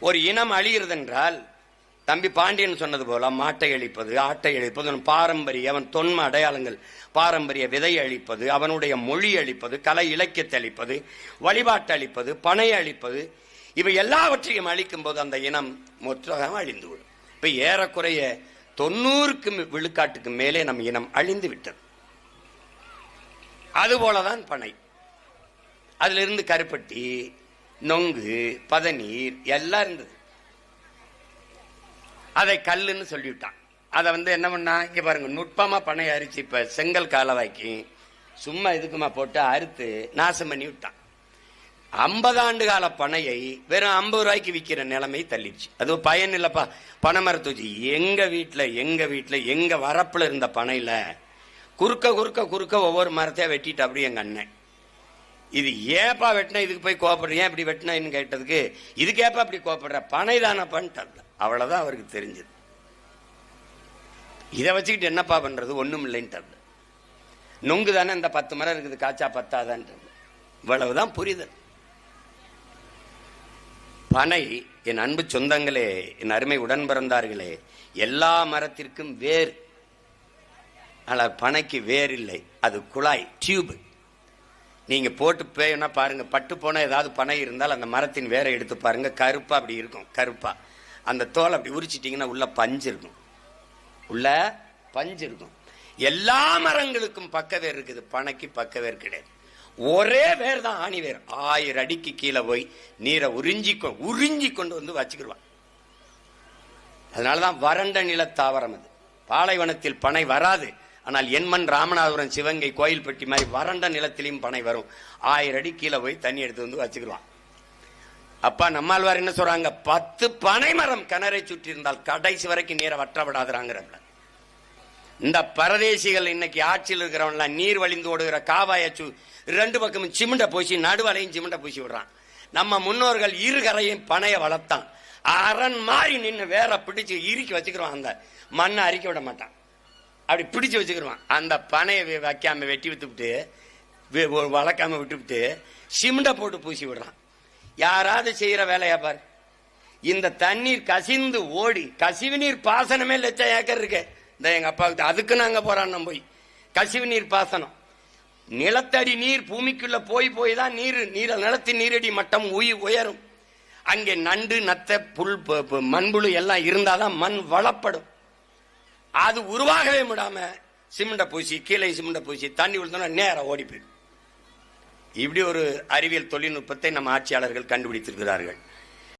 ஒரு இனம் அழிகிறது என்றால் தம்பி பாண்டியன் சொன்னது போல மாட்டை அழிப்பது ஆட்டை அழிப்பது பாரம்பரிய அவன் தொன்ம அடையாளங்கள் பாரம்பரிய விதை அழிப்பது அவனுடைய மொழி அழிப்பது கலை இலக்கியத்தை அழிப்பது வழிபாட்டை அழிப்பது பனை அழிப்பது இவை எல்லாவற்றையும் அழிக்கும் போது அந்த இனம் மொத்தமாக அழிந்து விடும். இப்ப ஏறக்குறைய தொண்ணூறுக்கு விழுக்காட்டுக்கு மேலே நம் இனம் அழிந்து விட்டது. அதுபோலதான் பனை. அதிலிருந்து கருப்பட்டி நொங்கு பதநீர் எல்லாம் இருந்தது. அதை கல்லுன்னு சொல்லிவிட்டான். அதை வந்து என்ன பண்ணா இங்க பாருங்க நுட்பமா பனை அரிச்சு இப்ப செங்கல் காலவாக்கி சும்மா இதுக்குமா போட்டு அறுத்து நாசம் பண்ணி விட்டான். ஐம்பது ஆண்டு கால பனையை வெறும் ஐம்பது ரூபாய்க்கு விற்கிற நிலைமை தள்ளிடுச்சு. அது பயன் இல்லைப்பா. பனை வச்சு எங்க வீட்டில் எங்க வீட்டில் எங்க வரப்புல இருந்த பனையில குறுக்க குறுக்க குறுக்க ஒவ்வொரு மரத்தையா வெட்டிட்டு அப்படியே எங்க அண்ணன். இது ஏப்பா வெட்டினா இதுக்கு போய் கோபப்படுற ஏன் இப்படி வெட்டினான்னு கேட்டதுக்கு? இதுக்கு ஏப்பா இப்படி கோபப்படுற பனை தானப்பான்ட்டு அவ்வளவுதான் அவருக்கு தெரிஞ்சது. இதை வச்சுக்கிட்டு என்னப்பா பண்ணுறது ஒன்றும் இல்லைன்ட்டு நொங்கு தானே இந்த பத்து மரம் இருக்குது காய்ச்சா பத்தாதான்றது இவ்வளவுதான் புரிதல். பனை என் அன்பு சொந்தங்களே என் அருமை உடன் பிறந்தார்களே எல்லா மரத்திற்கும் வேர். ஆனால் பனைக்கு வேர் இல்லை. அது குழாய் டியூப். நீங்க போட்டு பேயனா பாருங்க பட்டு போனால் ஏதாவது பனை இருந்தால் அந்த மரத்தின் வேரை எடுத்து பாருங்க கருப்பா அப்படி இருக்கும் கருப்பா. அந்த தோல் அப்படி உரிச்சிட்டிங்கன்னா உள்ள பஞ்சு இருக்கும். உள்ள பஞ்சு இருக்கும். எல்லா மரங்களுக்கும் பக்கவேர் இருக்குது பனைக்கு பக்கவேர் கிடையாது. ஒரே வேர் தான் ஆணி வேர். ஆயிரம் அடிக்கு கீழே போய் நீரை உறிஞ்சி கொ- உறிஞ்சி கொண்டு வந்து வச்சுக்கிடுவான் அதனாலதான் வறண்ட நில தாவரம் அது. பாலைவனத்தில் பனை வராது. ஆனால் எண்மண் ராமநாதபுரம் சிவகங்கை கோயில்பட்டி மாதிரி வறண்ட நிலத்திலையும் பனை வரும். ஆயிரம் அடி கீழே போய் தண்ணி எடுத்து வந்து வச்சுக்கிடுவான். அப்பா நம்மாழ்வார் என்ன சொல்றாங்க? பத்து பனை மரம் கிணறை சுற்றி இருந்தால் கடைசி வரைக்கும் நீரை வற்ற விடாதுறாங்கிறாங்க இந்த பரதேசிகள் இன்னைக்கு ஆட்சியில் இருக்கிறவன்லாம் நீர் வழிந்து ஓடுகிற காவாயச்சு ரெண்டு பக்கமும் சிமெண்ட பூசி நடுவலையும் சிமெண்ட பூசி விடுறான். நம்ம முன்னோர்கள் இரு கரையும் பனைய வளர்த்தான். அரண் மாறி நின்று வேற பிடிச்சு இறுக்கி வச்சுக்கிறோம் அந்த. மண்ணை அரிக்க விட மாட்டான். அப்படி பிடிச்சு வச்சுக்கிருவான். அந்த பனையை வைக்காம வெட்டி வித்துவிட்டு வளர்க்காம விட்டுவிட்டு சிமெண்டை போட்டு பூசி விடுறான். யாராவது செய்யற வேலையா பாரு. இந்த தண்ணீர் கசிந்து ஓடி கசிவு நீர் பாசனமே லட்சம் ஏக்கர் இருக்கு. இந்த எங்க அப்பாவுக்கு அதுக்கு நாங்க போறான் போய் கசிவு நீர் பாசனம். நிலத்தடி நீர் பூமிக்குள்ள போய் போய் தான் நீர் நீர நிலத்தின் நீரடி மட்டம் உயி உயரும். அங்கே நண்டு நத்த புல் மண்புழு எல்லாம் இருந்தாதான் மண் வளப்படும். அது உருவாகவே விடாம சிமெண்ட பூசி கீழே சிமெண்ட பூசி தண்ணி விழுந்தோன்னா நேரம் ஓடி போயிடும். இப்படி ஒரு அறிவியல் தொழில்நுட்பத்தை நம்ம ஆட்சியாளர்கள் கண்டுபிடித்திருக்கிறார்கள்.